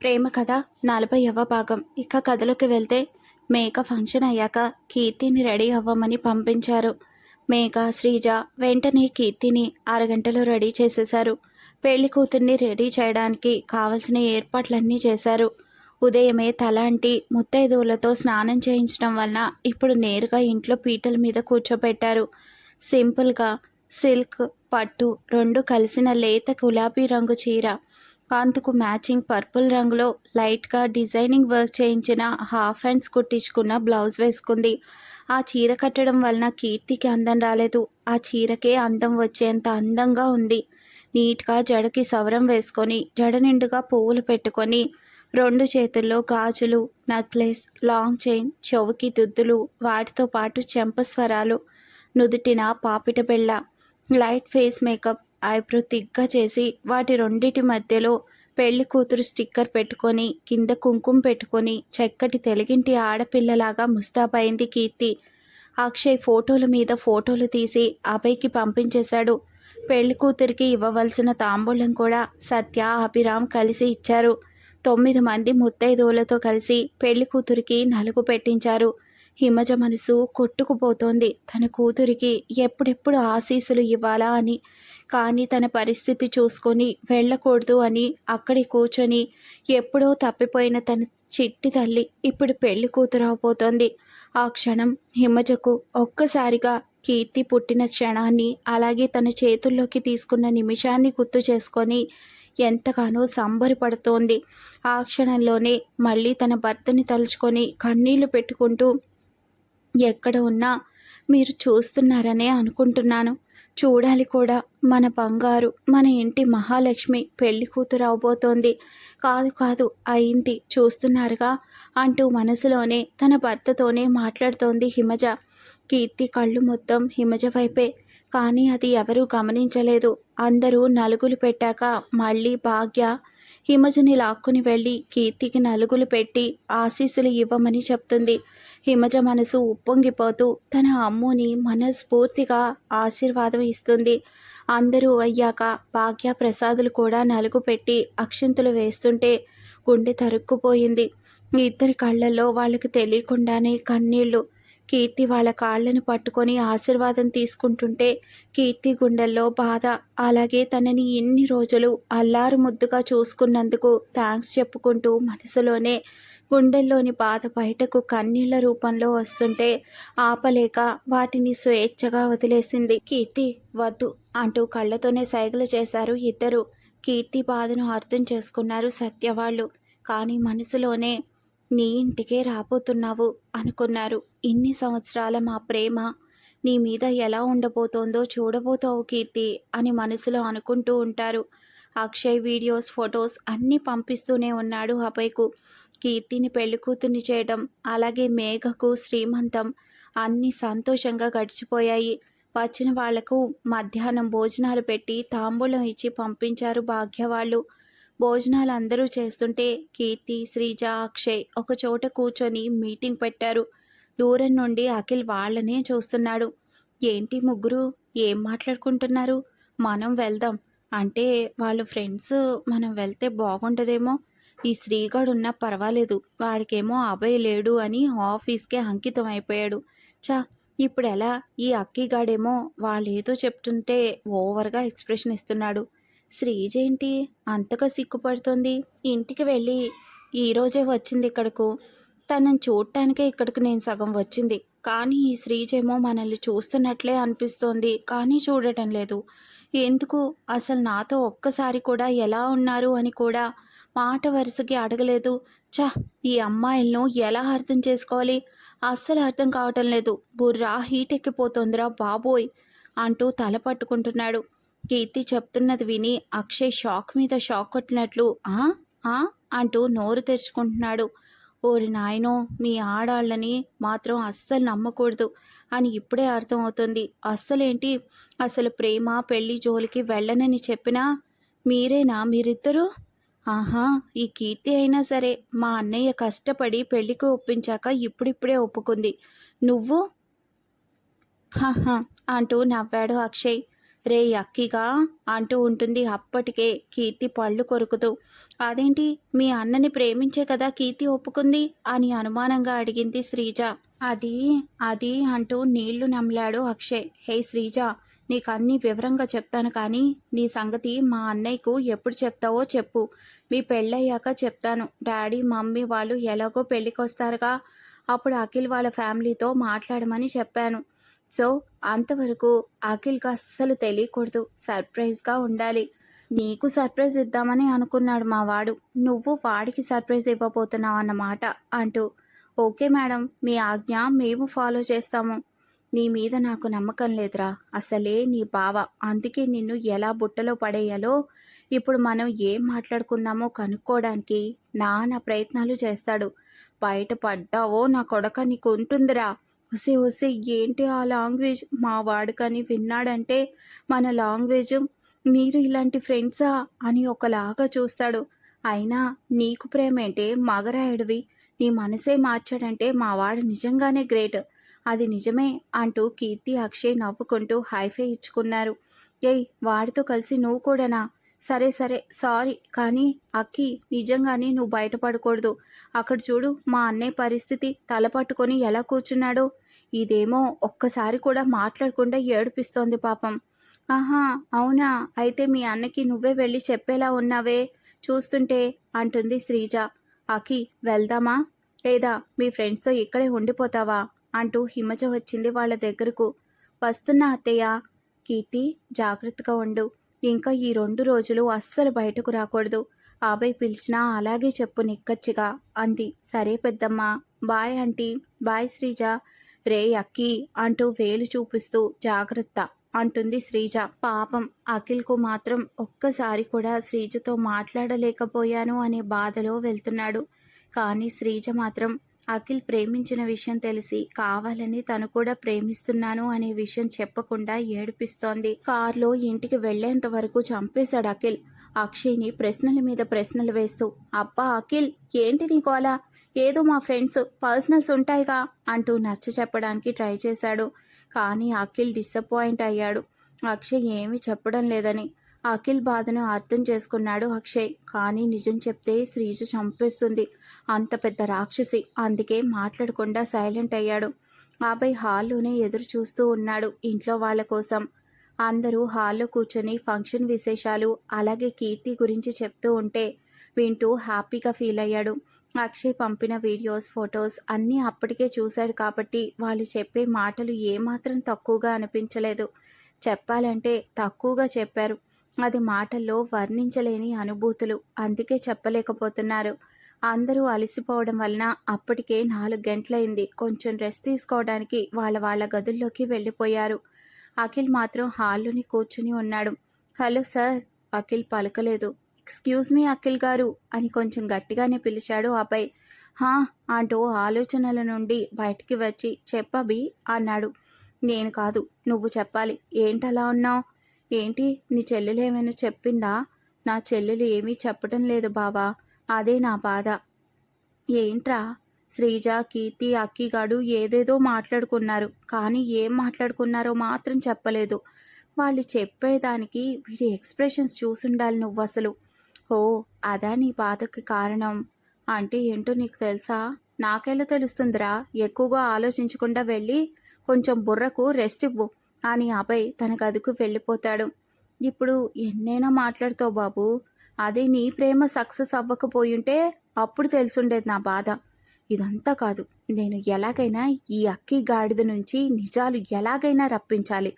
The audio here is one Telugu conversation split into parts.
ప్రేమ కథ నలభైవ భాగం. ఇక కథలోకి వెళ్తే మేక ఫంక్షన్ అయ్యాక కీర్తిని రెడీ అవ్వమని పంపించారు. మేఘ శ్రీజ వెంటనే కీర్తిని అరగంటలో రెడీ చేసేశారు. పెళ్ళి కూతుర్ని రెడీ చేయడానికి కావలసిన ఏర్పాట్లన్నీ చేశారు. ఉదయమే తలాంటి ముత్తైదువులతో స్నానం చేయించడం వలన ఇప్పుడు నేరుగా ఇంట్లో పీటల మీద కూర్చోబెట్టారు. సింపుల్గా సిల్క్ పట్టు రెండు కలిసిన లేత గులాబీ రంగు చీర అందుకు మ్యాచింగ్ పర్పుల్ రంగులో లైట్గా డిజైనింగ్ వర్క్ చేయించిన హాఫ్ హ్యాండ్స్ కుట్టించుకున్న బ్లౌజ్ వేసుకుంది. ఆ చీర కట్టడం వలన కీర్తికి అందం రాలేదు. ఆ చీరకే అందం వచ్చేంత అందంగా ఉంది. నీట్గా జడకి సవరం వేసుకొని జడ నిండుగా పువ్వులు పెట్టుకొని రెండు చేతుల్లో గాజులు నెక్లెస్ లాంగ్ చైన్ చెవుకి దుద్దులు వాటితో పాటు చెంపస్వరాలు నుదుటిన పాపిట బెళ్ళ లైట్ ఫేస్ మేకప్ ఐబ్రో తిగ్గా చేసి వాటి రెండిటి మధ్యలో పెళ్ళి కూతురు స్టిక్కర్ పెట్టుకొని కింద కుంకుమ పెట్టుకొని చక్కటి తెలుగింటి ఆడపిల్లలాగా ముస్తాబైంది కీర్తి. అక్షయ్ ఫోటోల మీద ఫోటోలు తీసి అభయ్కి పంపించేశాడు. పెళ్ళి కూతురికి ఇవ్వవలసిన తాంబూలం కూడా సత్య అభిరామ్ కలిసి ఇచ్చారు. తొమ్మిది మంది ముత్తైదువులతో కలిసి పెళ్ళి కూతురికి నలుగు పెట్టించారు. హిమజ మనసు కొట్టుకుపోతోంది. తన కూతురికి ఎప్పుడెప్పుడు ఆశీస్సులు ఇవ్వాలా అని. కానీ తన పరిస్థితి చూసుకొని వెళ్ళకూడదు అని అక్కడి కూర్చొని ఎప్పుడో తప్పిపోయిన తన చిట్టి తల్లి ఇప్పుడు పెళ్ళి కూతురు అవబోతోంది. ఆ క్షణం హిమజకు ఒక్కసారిగా కీర్తి పుట్టిన క్షణాన్ని అలాగే తన చేతుల్లోకి తీసుకున్న నిమిషాన్ని గుర్తు చేసుకొని ఎంతగానో సంబరపడుతోంది. ఆ క్షణంలోనే మళ్ళీ తన భర్తని తలుచుకొని కన్నీళ్ళు పెట్టుకుంటూ ఎక్కడ ఉన్నా మీరు చూస్తున్నారనే అనుకుంటున్నాను. చూడాలి కూడా. మన బంగారు మన ఇంటి మహాలక్ష్మి పెళ్ళి కూతురు అవబోతోంది. కాదు కాదు అయింది చూస్తున్నారుగా అంటూ మనసులోనే తన భర్తతోనే మాట్లాడుతోంది హిమజ. కీర్తి కళ్ళు మొత్తం హిమజ వైపే. కానీ అది ఎవరూ గమనించలేదు. అందరూ నలుగులు పెట్టాక మళ్ళీ భాగ్య హిమజని లాక్కుని వెళ్ళి కీర్తికి నలుగులు పెట్టి ఆశీస్సులు ఇవ్వమని చెప్తుంది. హిమజ మనసు ఉప్పొంగిపోతూ తన అమ్ముని మనస్ఫూర్తిగా ఆశీర్వాదం ఇస్తుంది. అందరూ అయ్యాక భాగ్య ప్రసాదులు కూడా నలుగు పెట్టి అక్షింతలు వేస్తుంటే గుండె తరుక్కుపోయింది. ఇద్దరి కళ్ళల్లో వాళ్ళకి తెలియకుండానే కన్నీళ్ళు కీర్తి వాళ్ళ కాళ్ళను పట్టుకొని ఆశీర్వాదం తీసుకుంటుంటే కీర్తి గుండెల్లో బాధ. అలాగే తనని ఇన్ని రోజులు అల్లారు ముద్దుగా చూసుకున్నందుకు థ్యాంక్స్ చెప్పుకుంటూ మనసులోనే గుండెల్లోని బాధ బయటకు కన్నీళ్ళ రూపంలో వస్తుంటే ఆపలేక వాటిని స్వేచ్ఛగా వదిలేసింది. కీర్తి వద్దు అంటూ కళ్ళతోనే సైగలు చేశారు ఇద్దరు. కీర్తి బాధను అర్థం చేసుకున్నారు సత్యవాళ్ళు కానీ మనసులోనే నీ ఇంటికే రాబోతున్నావు అనుకున్నారు. ఇన్ని సంవత్సరాల మా ప్రేమ నీ మీద ఎలా ఉండబోతోందో చూడబోతావు కీర్తి అని మనసులో అనుకుంటూ ఉంటారు. అక్షయ్ వీడియోస్ ఫొటోస్ అన్నీ పంపిస్తూనే ఉన్నాడు అభయ్కు. కీర్తిని పెళ్ళికూతుని చేయడం అలాగే మేఘకు శ్రీమంతం అన్నీ సంతోషంగా గడిచిపోయాయి. వచ్చిన వాళ్ళకు మధ్యాహ్నం భోజనాలు పెట్టి తాంబూలం ఇచ్చి పంపించారు భాగ్యవాళ్ళు భోజనాలు అందరూ చేస్తుంటే కీర్తి శ్రీజ అక్షయ్ ఒక చోట కూర్చొని మీటింగ్ పెట్టారు. దూరం నుండి అఖిల్ వాళ్ళనే చూస్తున్నాడు. ఏంటి ముగ్గురు? ఏం మాట్లాడుకుంటున్నారు? మనం వెళ్దాం. అంటే వాళ్ళు ఫ్రెండ్స్ మనం వెళ్తే బాగుంటుందేమో ఈ శ్రీగాడు ఉన్నా పర్వాలేదు వాడికేమో అభయ్ లేడు అని ఆఫీస్కే అంకితం అయిపోయాడు చా ఇప్పుడు ఎలా ఈ అక్కిగాడేమో వాళ్ళేదో చెప్తుంటే ఓవర్గా ఎక్స్ప్రెషన్ ఇస్తున్నాడు. శ్రీజేంటి అంతగా సిగ్గుపడుతుంది. ఇంటికి వెళ్ళి ఈరోజే వచ్చింది ఇక్కడకు. తనని చూడటానికే ఇక్కడికి నేను సగం వచ్చింది. కానీ ఈ శ్రీజేమో మనల్ని చూస్తున్నట్లే అనిపిస్తోంది. కానీ చూడటం లేదు. ఎందుకు? అసలు నాతో ఒక్కసారి కూడా ఎలా ఉన్నారు అని కూడా మాట వరుసకి అడగలేదు. చ ఈ అమ్మాయిలను ఎలా అర్థం చేసుకోవాలి? అస్సలు అర్థం కావటం లేదు. బుర్రా హీట్ ఎక్కిపోతుందిరా బాబోయ్ అంటూ తల పట్టుకుంటున్నాడు. కీర్తి చెప్తున్నది విని అక్షయ్ షాక్ మీద షాక్ కొట్టినట్లు ఆ ఆ అంటూ నోరు తెరుచుకుంటున్నాడు. ఓరి నాయనో మీ ఆడాళ్ళని మాత్రం అస్సలు నమ్మకూడదు అని ఇప్పుడే అర్థమవుతుంది. అస్సలేంటి? అసలు ప్రేమ పెళ్ళి జోలికి వెళ్ళనని చెప్పినా మీరేనా మీరిద్దరూ? ఆహా ఈ కీర్తి అయినా సరే మా అన్నయ్య కష్టపడి పెళ్ళికి ఒప్పించాక ఇప్పుడిప్పుడే ఒప్పుకుంది. నువ్వు? హహ అంటూ నవ్వాడు అక్షయ్. రే అక్కిగా అంటూ ఉంటుంది అప్పటికే కీర్తి పళ్ళు కొరుకుతూ. అదేంటి మీ అన్నని ప్రేమించే కదా కీర్తి ఒప్పుకుంది? అని అనుమానంగా అడిగింది శ్రీజ. అది అది అంటూ నీళ్ళు నమ్లాడు అక్షయ్. హే శ్రీజ నీకు అన్ని వివరంగా చెప్తాను కానీ నీ సంగతి మా అన్నయ్యకు ఎప్పుడు చెప్తావో చెప్పు. మీ పెళ్ళయ్యాక చెప్తాను. డాడీ మమ్మీ వాళ్ళు ఎలాగో పెళ్ళికొస్తారుగా. అప్పుడు అఖిల్ వాళ్ళ ఫ్యామిలీతో మాట్లాడమని చెప్పాను. సో అంతవరకు అఖిల్కి అస్సలు తెలియకూడదు. సర్ప్రైజ్గా ఉండాలి. నీకు సర్ప్రైజ్ ఇద్దామని అనుకున్నాడు మా వాడు. నువ్వు వాడికి సర్ప్రైజ్ ఇవ్వబోతున్నావు అన్నమాట అంటూ. ఓకే మేడం మీ ఆజ్ఞ మేము ఫాలో చేస్తాము. నీ మీద నాకు నమ్మకం లేదురా. అసలే నీ బావ. అందుకే నిన్ను ఎలా బుట్టలో పడేయాలో ఇప్పుడు మనం ఏం మాట్లాడుకున్నామో కనుక్కోవడానికి నానా ప్రయత్నాలు చేస్తాడు. బయట పడ్డావో నా కొడక నీకు ఉంటుందిరా. ఒసే వసే ఏంటి ఆ లాంగ్వేజ్? మా వాడుకని విన్నాడంటే మన లాంగ్వేజ్ మీరు ఇలాంటి ఫ్రెండ్సా అని ఒకలాగా చూస్తాడు. అయినా నీకు ప్రేమేంటే మగరాయుడివి. నీ మనసే మార్చాడంటే మా వాడు నిజంగానే గ్రేట్. అది నిజమే అంటూ కీర్తి అక్షయ్ నవ్వుకుంటూ హైఫై ఇచ్చుకున్నారు. ఏయ్ వాడితో కలిసి నువ్వు కూడానా? సరే సరే సారీ కానీ అక్కి నిజంగానే నువ్వు బయటపడకూడదు. అక్కడ చూడు మా అన్నయ్య పరిస్థితి తల పట్టుకొని ఎలా కూర్చున్నాడో. ఇదేమో ఒక్కసారి కూడా మాట్లాడకుండా ఏడిపిస్తోంది పాపం. ఆహా అవునా? అయితే మీ అన్నకి నువ్వే వెళ్ళి చెప్పేలా ఉన్నావే? చూస్తుంటే అంటుంది శ్రీజ. అకి వెళ్దామా? లేదా మీ ఫ్రెండ్స్తో ఇక్కడే ఉండిపోతావా? అంటూ హిమజ వచ్చింది వాళ్ళ దగ్గరకు. వస్తున్న అత్తయ్య కీర్తి జాగ్రత్తగా ఉండు. ఇంకా ఈ రెండు రోజులు అస్సలు బయటకు రాకూడదు. ఆబై పిలిచినా అలాగే చెప్పు నిక్కచ్చిగా అంది. సరే పెద్దమ్మ. Bye aunty. బాయ్ శ్రీజ. రే అక్కి అంటూ వేలు చూపిస్తూ జాగ్రత్త అంటుంది శ్రీజ. పాపం అఖిల్కు మాత్రం ఒక్కసారి కూడా శ్రీజతో మాట్లాడలేకపోయాను అనే బాధలో వెళ్తున్నాడు. కానీ శ్రీజ మాత్రం అఖిల్ ప్రేమించిన విషయం తెలిసి కావాలని తను కూడా ప్రేమిస్తున్నాను అనే విషయం చెప్పకుండా ఏడిపిస్తోంది. కారులో ఇంటికి వెళ్ళేంత వరకు చంపేశాడు అఖిల్. అక్షయ్ని ప్రశ్నల మీద ప్రశ్నలు వేస్తూ అబ్బా అఖిల్ ఏంటి నీకు అలా ఏదో మా ఫ్రెండ్స్ పర్సనల్స్ ఉంటాయిగా అంటూ నచ్చ చెప్పడానికి ట్రై చేశాడు. కానీ అఖిల్ డిసప్పాయింట్ అయ్యాడు. అక్షయ్ ఏమీ చెప్పడం లేదని అఖిల్ బాధను అర్థం చేసుకున్నాడు అక్షయ్. కానీ నిజం చెప్తే శ్రీజ చంపేస్తుంది. అంత పెద్ద రాక్షసి. అందుకే మాట్లాడకుండా సైలెంట్ అయ్యాడు. ఆపై హాల్లోనే ఎదురు చూస్తూ ఉన్నాడు ఇంట్లో వాళ్ళ కోసం. అందరూ హాల్లో కూర్చొని ఫంక్షన్ విశేషాలు అలాగే కీర్తి గురించి చెప్తూ ఉంటే వింటూ హ్యాపీగా ఫీల్ అయ్యాడు. అక్షయ్ పంపిన వీడియోస్ ఫొటోస్ అన్నీ అప్పటికే చూశాడు కాబట్టి వాళ్ళు చెప్పే మాటలు ఏమాత్రం తక్కువగా అనిపించలేదు. చెప్పాలంటే తక్కువగా చెప్పారు. అది మాటల్లో వర్ణించలేని అనుభూతులు. అందుకే చెప్పలేకపోతున్నారు. అందరూ అలసిపోవడం వలన అప్పటికే నాలుగు గంటలైంది. కొంచెం రెస్ట్ తీసుకోవడానికి వాళ్ళ వాళ్ళ గదుల్లోకి వెళ్ళిపోయారు. అఖిల్ మాత్రం హాల్లోని కూర్చుని ఉన్నాడు. Hello sir. అఖిల్ పలకలేదు. ఎక్స్క్యూజ్ మీ అఖిల్ గారు అని కొంచెం గట్టిగానే పిలిచాడు అబ్బాయి హా అంటూ ఆలోచనల నుండి బయటికి వచ్చి చెప్పబి అన్నాడు. నేను కాదు నువ్వు చెప్పాలి. ఏంటలా ఉన్నావు? ఏంటి? నీ చెల్లెలు ఏమైనా చెప్పిందా? నా చెల్లెలు ఏమీ చెప్పటం లేదు బావా. అదే నా బాధ. ఏంట్రా? శ్రీజ కీర్తి అక్కిగాడు ఏదేదో మాట్లాడుకున్నారు. కానీ ఏం మాట్లాడుకున్నారో మాత్రం చెప్పలేదు. వాళ్ళు చెప్పేదానికి వీడి ఎక్స్ప్రెషన్స్ చూసుండాలి నువ్వు అసలు. ఓ అదా నీ బాధకి కారణం. అంటే ఏంటో నీకు తెలుసా? నాకెలా తెలుస్తుందిరా? ఎక్కువగా ఆలోచించకుండా వెళ్ళి కొంచెం బుర్రకు రెస్ట్ ఇవ్వు. అని అభయ్ తన గదుకు వెళ్ళిపోతాడు. ఇప్పుడు ఎన్నైనా మాట్లాడుతావు బాబు. అదే నీ ప్రేమ సక్సెస్ అవ్వకపోయుంటే అప్పుడు తెలుసుండేది నా బాధ. ఇదంతా కాదు. నేను ఎలాగైనా ఈ అక్కి గాడిద నుంచి నిజాలు ఎలాగైనా రప్పించాలి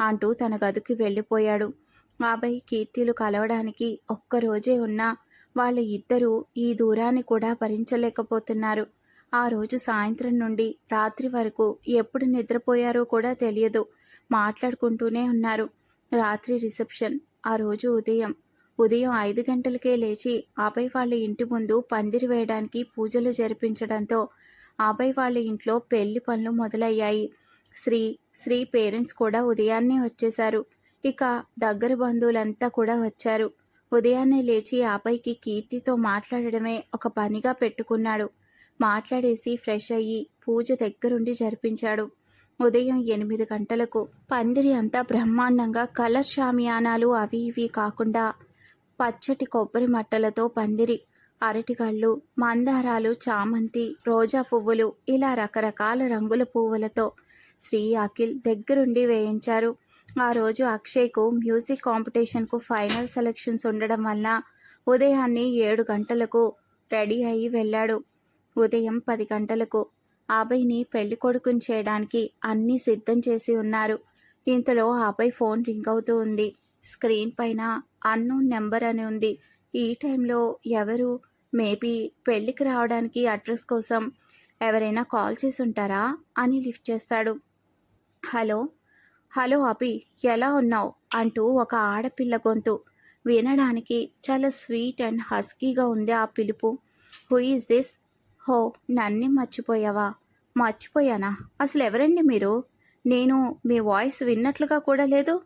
అంటూ తన గదికి వెళ్ళిపోయాడు. బాబాయ్ కీర్తిలు కలవడానికి ఒక్కరోజే ఉన్నా వాళ్ళ ఇద్దరూ ఈ దూరాన్ని కూడా భరించలేకపోతున్నారు. ఆ రోజు సాయంత్రం నుండి రాత్రి వరకు ఎప్పుడు నిద్రపోయారో కూడా తెలియదు. మాట్లాడుకుంటూనే ఉన్నారు. రాత్రి రిసెప్షన్. ఆ రోజు ఉదయం. ఉదయం ఐదు గంటలకే లేచి ఆపై వాళ్ళ ఇంటి ముందు పందిరి వేయడానికి పూజలు జరిపించడంతో ఆపై వాళ్ళ ఇంట్లో పెళ్ళి పనులు మొదలయ్యాయి. శ్రీ శ్రీ పేరెంట్స్ కూడా ఉదయాన్నే వచ్చేశారు. ఇక దగ్గర బంధువులంతా కూడా వచ్చారు. ఉదయాన్నే లేచి ఆపైకి కీర్తితో మాట్లాడడమే ఒక పనిగా పెట్టుకున్నాడు. మాట్లాడేసి ఫ్రెష్ అయ్యి పూజ దగ్గరుండి జరిపించాడు. ఉదయం ఎనిమిది గంటలకు పందిరి అంతా బ్రహ్మాండంగా కలర్ షామియానాలు అవి ఇవి కాకుండా పచ్చటి కొబ్బరి మట్టలతో పందిరి అరటికళ్ళు మందారాలు చామంతి రోజా పువ్వులు ఇలా రకరకాల రంగుల పువ్వులతో శ్రీ అఖిల్ దగ్గరుండి వేయించారు. ఆ రోజు అక్షయ్కు మ్యూజిక్ కాంపిటీషన్కు ఫైనల్ సెలక్షన్స్ ఉండడం వల్ల ఉదయాన్నే ఏడు గంటలకు రెడీ అయ్యి వెళ్ళాడు. ఉదయం పది గంటలకు అభయ్ని పెళ్ళి కొడుకుని చేయడానికి అన్నీ సిద్ధం చేసి ఉన్నారు. ఇంతలో అభయ్ ఫోన్ రింగ్ అవుతూ ఉంది. స్క్రీన్ పైన అన్నోన్ నెంబర్ అని ఉంది. ఈ టైంలో ఎవరు? మేబీ పెళ్ళికి రావడానికి అడ్రస్ కోసం ఎవరైనా కాల్ చేసి ఉంటారా? అని లిఫ్ట్ చేస్తాడు. హలో? హలో అభి ఎలా ఉన్నావు? అంటూ ఒక ఆడపిల్ల గొంతు. వినడానికి చాలా స్వీట్ అండ్ హస్కీగా ఉంది ఆ పిలుపు. Who is this? హో నన్నే మర్చిపోయావా? మర్చిపోయానా? అసలు ఎవరండి మీరు? నేను మీ వాయిస్ విన్నట్లుగా కూడా లేదు.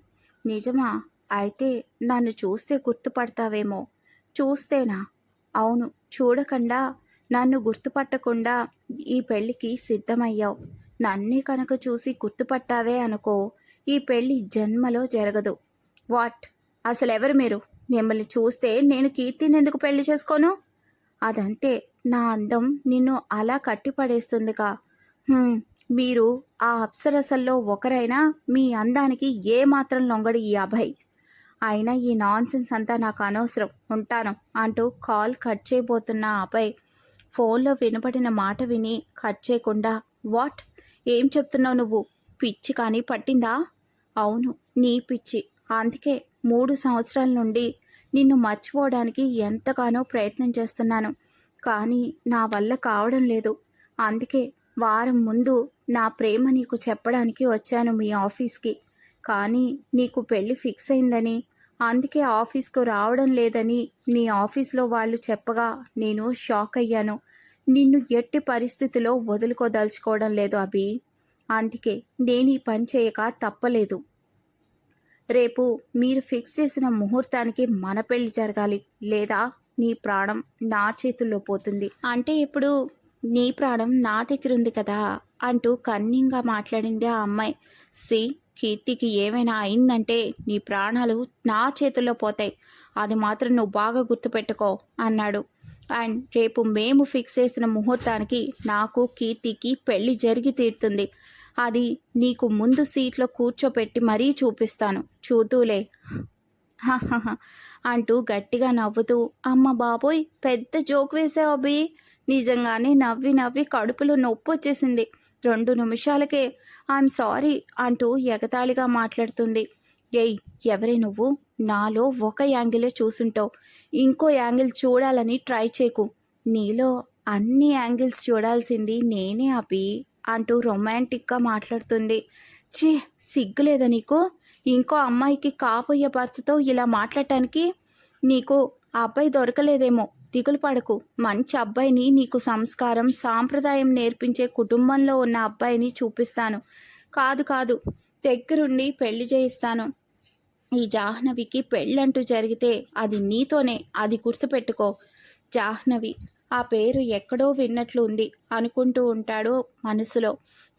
నిజమా? అయితే నన్ను చూస్తే గుర్తుపడతావేమో. చూస్తేనా? అవును చూడకుండా నన్ను గుర్తుపట్టకుండా ఈ పెళ్ళికి సిద్ధమయ్యావు. నన్నే కనుక చూసి గుర్తుపట్టావే అనుకో ఈ పెళ్ళి జన్మలో జరగదు. వాట్? అసలు ఎవరు మీరు? మిమ్మల్ని చూస్తే నేను కీర్తిని ఎందుకు పెళ్ళి చేసుకోను? అదంతే నా అందం నిన్ను అలా కట్టిపడేస్తుందిగా. మీరు ఆ అప్సరసల్లో ఒకరైనా మీ అందానికి ఏ మాత్రం లొంగడు ఈ అభయ్. అయినా ఈ నాన్సెన్స్ అంతా నాకు అనవసరం ఉంటాను అంటూ కాల్ కట్ చేయబోతున్న అభయ్ ఫోన్లో వినపడిన మాట విని కట్ చేయకుండా వాట్? ఏం చెప్తున్నావు నువ్వు? పిచ్చి కానీ పట్టిందా? అవును నీ పిచ్చి. అందుకే మూడు సంవత్సరాల నుండి నిన్ను మర్చిపోవడానికి ఎంతగానో ప్రయత్నం చేస్తున్నాను. కానీ నా వల్ల కావడం లేదు. అందుకే వారం ముందు నా ప్రేమ నీకు చెప్పడానికి వచ్చాను మీ ఆఫీస్కి. కానీ నీకు పెళ్ళి ఫిక్స్ అయిందని అందుకే ఆఫీస్కు రావడం లేదని మీ ఆఫీస్లో వాళ్ళు చెప్పగా నేను షాక్ అయ్యాను. నిన్ను ఎట్టి పరిస్థితిలో వదులుకోదలుచుకోవడం లేదు అభి. అందుకే నేను ఈ పని చేయక తప్పలేదు. రేపు మీరు ఫిక్స్ చేసిన ముహూర్తానికి మన పెళ్ళి జరగాలి లేదా? నీ ప్రాణం నా చేతుల్లో పోతుంది. అంటే ఇప్పుడు నీ ప్రాణం నా దగ్గర ఉంది కదా అంటూ కన్నింగా మాట్లాడింది ఆ అమ్మాయి. సి కీర్తికి ఏమైనా అయిందంటే నీ ప్రాణాలు నా చేతుల్లో పోతాయి. అది మాత్రం నువ్వు బాగా గుర్తుపెట్టుకో అన్నాడు. అండ్ రేపు మేము ఫిక్స్ చేసిన ముహూర్తానికి నాకు కీర్తికి పెళ్ళి జరిగి తీరుతుంది. అది నీకు ముందు సీట్లో కూర్చోపెట్టి మరీ చూపిస్తాను. చూతూలే. హహహ. అంటూ గట్టిగా నవ్వుతూ అమ్మ బాబోయ్ పెద్ద జోక్ వేసావు అభి నిజంగానే నవ్వి నవ్వి కడుపులో నొప్పి వచ్చేసింది. రెండు నిమిషాలకే ఐఎమ్ సారీ అంటూ ఎగతాళిగా మాట్లాడుతుంది. ఏయ్ ఎవరే నువ్వు? నాలో ఒక యాంగిలే చూసుంటావు. ఇంకో యాంగిల్ చూడాలని ట్రై చేయకు నీలో అన్ని యాంగిల్స్ చూడాల్సింది నేనే అపి అంటూ రొమాంటిక్గా మాట్లాడుతుంది. ఛీ సిగ్గులేదా నీకు? ఇంకో అమ్మాయికి కాబోయే భర్తతో ఇలా మాట్లాడటానికి నీకు ఆ అబ్బాయి దొరకలేదేమో. దిగులు పడకు. మంచి అబ్బాయిని నీకు సంస్కారం సాంప్రదాయం నేర్పించే కుటుంబంలో ఉన్న అబ్బాయిని చూపిస్తాను. కాదు కాదు. దగ్గరుండి పెళ్ళి చేయిస్తాను. ఈ జాహ్నవికి పెళ్ళంటూ జరిగితే అది నీతోనే. అది గుర్తుపెట్టుకో. జాహ్నవి ఆ పేరు ఎక్కడో విన్నట్లు ఉంది అనుకుంటూ ఉంటాడు మనసులో.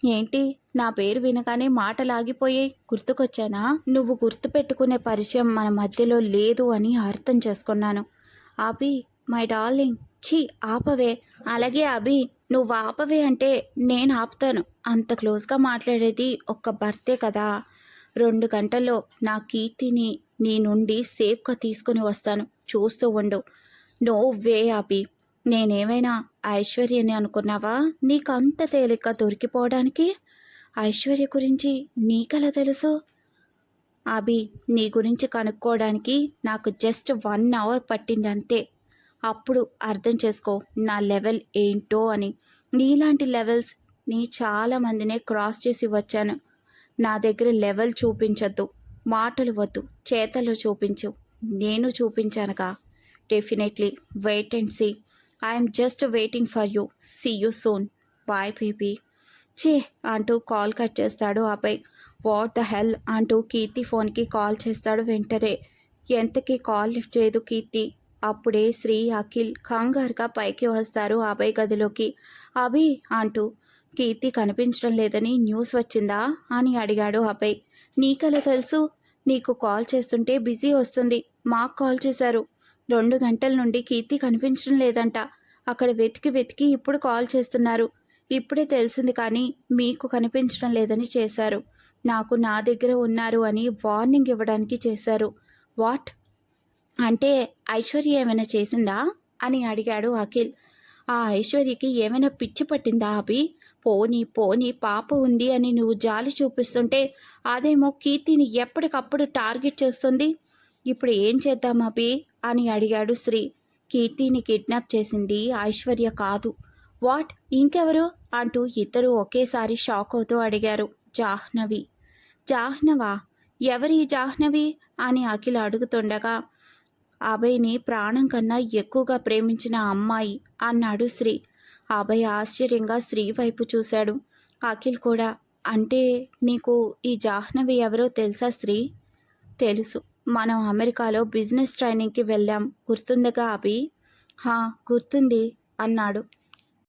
ఏంటి? నా పేరు వినగానే మాటలాగిపోయాయి గుర్తుకొచ్చానా? నువ్వు గుర్తుపెట్టుకునే పరిచయం మన మధ్యలో లేదు అని అర్థం చేసుకున్నాను. Abhi my darling. ఛీ ఆపవే. అలాగే అభి నువ్వు ఆపవే అంటే నేను ఆపుతాను. అంత క్లోజ్గా మాట్లాడేది ఒక్క భర్తే కదా. రెండు గంటల్లో నా కీర్తిని నీ నుండి సేఫ్గా తీసుకుని వస్తాను. చూస్తూ ఉండు. No way Abhi. నేనేమైనా ఐశ్వర్యని అనుకున్నావా? నీకంత తేలిక దొరికిపోవడానికి? ఐశ్వర్య గురించి నీకెలా తెలుసు? అభి నీ గురించి కనుక్కోవడానికి నాకు జస్ట్ వన్ అవర్ పట్టింది అంతే అప్పుడు అర్థం చేసుకో నా లెవెల్ ఏంటో అని. నీలాంటి లెవెల్స్ నీ చాలా మందినే క్రాస్ చేసి వచ్చాను. నా దగ్గర లెవెల్ చూపించద్దు మాటలు వద్దు చేతలు చూపించు. నేను చూపించానుగా. Definitely wait and see. I'm just waiting for you see you soon bye baby చే అంటూ కాల్ కట్ చేస్తాడు ఆపై వాట్ ద హెల్? అంటూ కీర్తి ఫోన్కి కాల్ చేస్తాడు వెంటనే. ఎంతకి కాల్ లిఫ్ట్ చేయదు కీర్తి. అప్పుడే శ్రీ అఖిల్ కంగారుగా పైకి వస్తారు అభయ్ గదిలోకి. అభి అంటూ. కీర్తి కనిపించడం లేదని న్యూస్ వచ్చిందా అని అడిగాడు అభయ్. నీకలా తెలుసు? నీకు కాల్ చేస్తుంటే బిజీ వస్తుంది. మాకు కాల్ చేశారు. రెండు గంటల నుండి కీర్తి కనిపించడం లేదంట. అక్కడ వెతికి వెతికి ఇప్పుడు కాల్ చేస్తున్నారు. ఇప్పుడే తెలిసింది కానీ మీకు కనిపించడం లేదని చేశారు. నాకు నా దగ్గర ఉన్నారు అని వార్నింగ్ ఇవ్వడానికి చేశారు. వాట్ అంటే ఐశ్వర్య ఏమైనా చేసిందా? అని అడిగాడు అఖిల్. ఆ ఐశ్వర్యకి ఏమైనా పిచ్చి పట్టిందా అభి? పోనీ పోనీ పాప ఉంది అని నువ్వు జాలి చూపిస్తుంటే అదేమో కీర్తిని ఎప్పటికప్పుడు టార్గెట్ చేస్తుంది. ఇప్పుడు ఏం చేద్దాం అభి? అని అడిగాడు శ్రీ కీర్తిని కిడ్నాప్ చేసింది ఐశ్వర్య కాదు. వాట్? ఇంకెవరు? అంటూ ఇద్దరు ఒకేసారి షాక్ అవుతూ అడిగారు జాహ్నవి. జాహ్నవా? ఎవరి జాహ్నవి? అని అఖిల్ అడుగుతుండగా అభయ్ని ప్రాణం కన్నా ఎక్కువగా ప్రేమించిన అమ్మాయి అన్నాడు శ్రీ అభయ్ ఆశ్చర్యంగా స్త్రీ వైపు చూశాడు. అఖిల్ కూడా అంటే నీకు ఈ జాహ్నవి ఎవరో తెలుసా స్త్రీ? తెలుసు. మనం అమెరికాలో బిజినెస్ ట్రైనింగ్కి వెళ్ళాం. గుర్తుందిగా అభి? హా గుర్తుంది అన్నాడు.